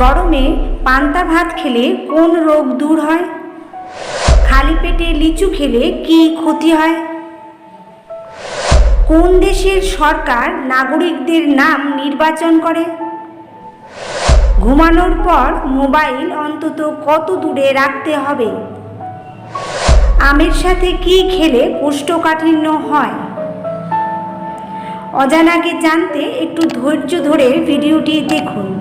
গরমে পান্তা ভাত খেলে কোন রোগ দূর হয়? খালি পেটে লিচু খেলে কি ক্ষতি হয়? কোন দেশের সরকার নাগরিকদের নাম নির্বাচন করে? ঘুমানোর পর মোবাইল অন্তত কত দূরে রাখতে হবে? আমের সাথে কি খেলে কোষ্ঠকাঠিন্য হয়? অজানাকে জানতে একটু ধৈর্য ধরে ভিডিওটি দেখুন।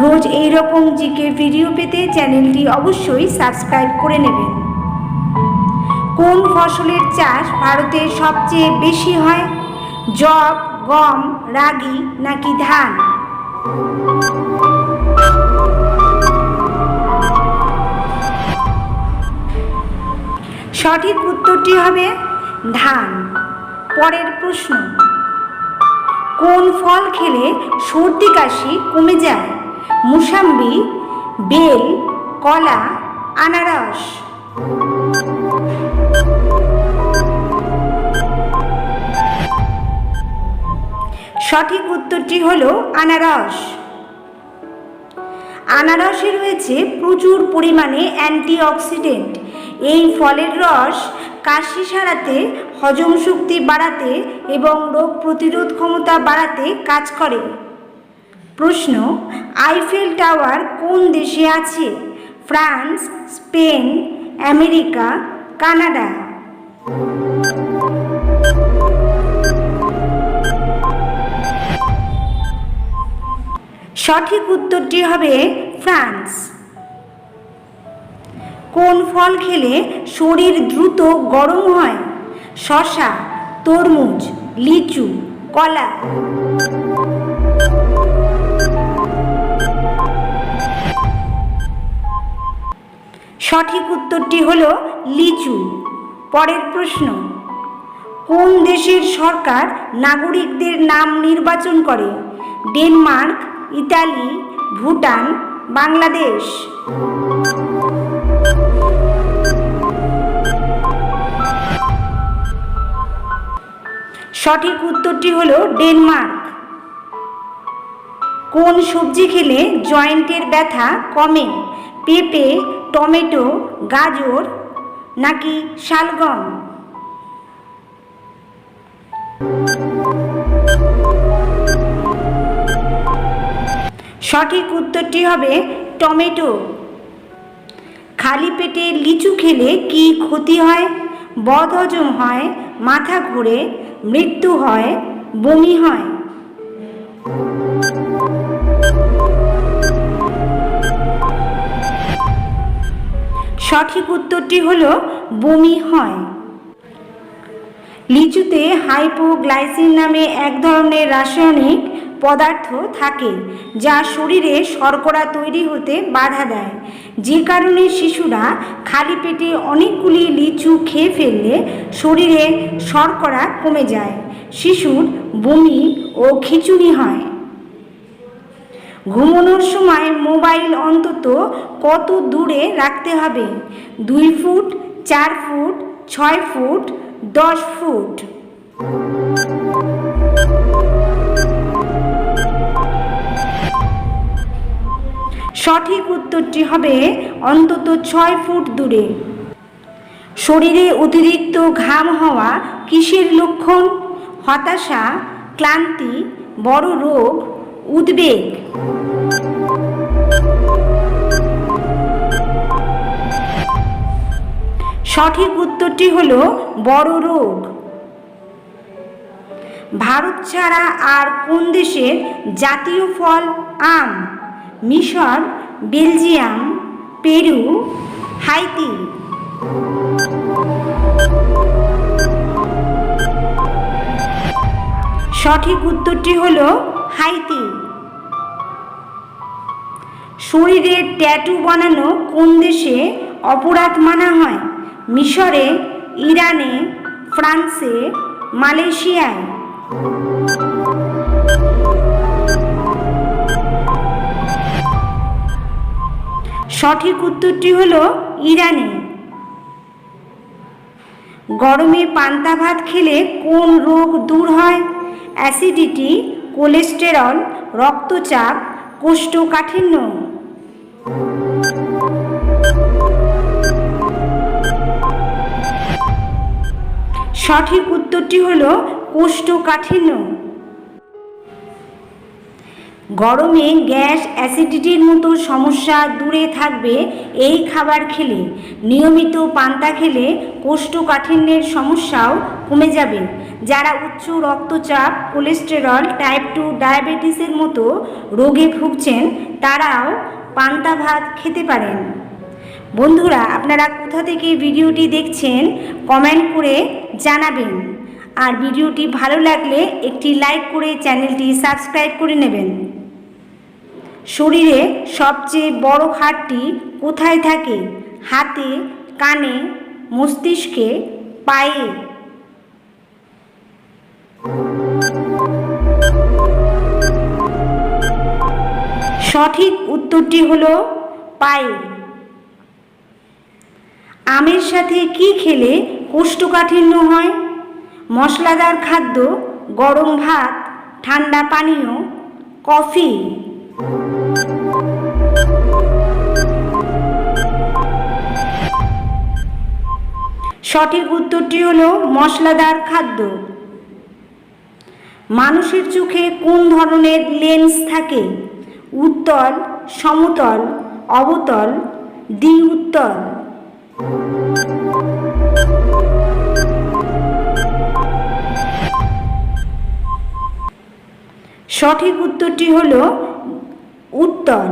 রোজ এই রকম জিকে ভিডিও পেতে চ্যানেলটি অবশ্যই সাবস্ক্রাইব করে নেবেন। কোন ফসলের চাষ ভারতে সবচেয়ে বেশি হয়? জব, গম, রাগি নাকি ধান? সঠিক উত্তরটি হবে ধান। পরের প্রশ্ন, কোন ফল খেলে সর্দি কাশি কমে যায়? মুসাম্বি, বেল, কলা, আনারস। সঠিক উত্তরটি হল আনারস। আনারসে রয়েছে প্রচুর পরিমাণে অ্যান্টিঅক্সিডেন্ট। এই ফলের রস কাশি সারাতে, হজম শক্তি বাড়াতে এবং রোগ প্রতিরোধ ক্ষমতা বাড়াতে কাজ করে। প্রশ্ন, আইফেল টাওয়ার কোন দেশে আছে? France, Spain, America, Canada. সঠিক উত্তরটি হবে ফ্রান্স। কোন ফল খেলে শরীর দ্রুত গরম হয়? শশা তরমুজ, লিচু, কলা। সঠিক উত্তরটি হল লিচু। পরের প্রশ্ন, কোন দেশের সরকার নাগরিকদের নাম নির্বাচন করে? Denmark, Italy, Bhutan, Bangladesh. সঠিক উত্তরটি হল ডেনমার্ক। কোন সবজি খেলে জয়েন্টের ব্যথা কমে? পেঁপে, টমেটো, গাজর নাকি শালগম? সঠিক উত্তরটি হবে টমেটো। খালি পেটে লিচু খেলে কি ক্ষতি হয়? বদহজম হয়, মাথা ঘুরে, মৃত্যু হয়, বমি হয়। সঠিক উত্তরটি হল বমি হয়। লিচুতে হাইপোগ্লাইসিন নামে এক ধরনের রাসায়নিক পদার্থ থাকে, যা শরীরে শর্করা তৈরি হতে বাধা দেয়। যে কারণে শিশুরা খালি পেটে অনেকগুলি লিচু খেয়ে ফেললে শরীরে শর্করা কমে যায়, শিশুর বমি ও খিচুড়ি হয়। ঘুমানোর সময় মোবাইল অন্তত কত দূরে রাখতে হবে? দুই ফুট, চার ফুট, ছয় ফুট, দশ ফুট। সঠিক উত্তরটি হবে অন্তত ছয় ফুট দূরে। শরীরে অতিরিক্ত ঘাম হওয়া কিসের লক্ষণ? হতাশা, ক্লান্তি, বড় রোগ উদ্বেগ। সঠিক উত্তরটি হল বড় রোগ। ভারত ছাড়া আর কোন দেশের জাতীয় ফল আম, মিশর, বেলজিয়াম, পেরু, হাইতি? সঠিক উত্তরটি হল হাইতি। শরীরে ট্যাটু বানানো কোন দেশে অপরাধ মানা হয়? মিশরে, ইরানে, ফ্রান্সে, মালয়েশিয়ায়। সঠিক উত্তরটি হল ইরানে। গরমে পান্তা ভাত খেলে কোন রোগ দূর হয়? অ্যাসিডিটি কোলেস্টেরল রক্তচাপ কোষ্ঠকাঠিন্য। সঠিক উত্তরটি হল কোষ্ঠকাঠিন্য। গরমে গ্যাস অ্যাসিডিটির মতো সমস্যা দূরে থাকবে এই খাবার খেলে। নিয়মিত পান্তা খেলে কোষ্ঠকাঠিন্যের সমস্যাও কমে যাবে। যারা উচ্চ রক্তচাপ, কোলেস্টেরল, টাইপ টু ডায়াবেটিসের মতো রোগে ভুগছেন, তারাও পান্তা ভাত খেতে পারেন। বন্ধুরা, আপনারা কোথা থেকে ভিডিওটি দেখছেন, কমেন্ট করে জানাবেন। আর ভিডিওটি ভালো লাগলে একটি লাইক করে চ্যানেলটি সাবস্ক্রাইব করে নেবেন। শরীরে সবচেয়ে বড় হাড়টি কোথায় থাকে? হাতে, কানে, মস্তিষ্কে, পায়ে। সঠিক উত্তরটি হলো পায়ে। আমের সাথে কি খেলে কোষ্ঠকাঠিন্য হয়? মশলাদার খাদ্য, গরম ভাত, ঠান্ডা পানীয়, কফি। সঠিক উত্তরটি হলো মশলাদার খাদ্য। মানুষের চোখে কোন ধরনের লেন্স থাকে? উত্তল, সমতল, অবতল দ্বি উত্তল সঠিক উত্তরটি হল উত্তল।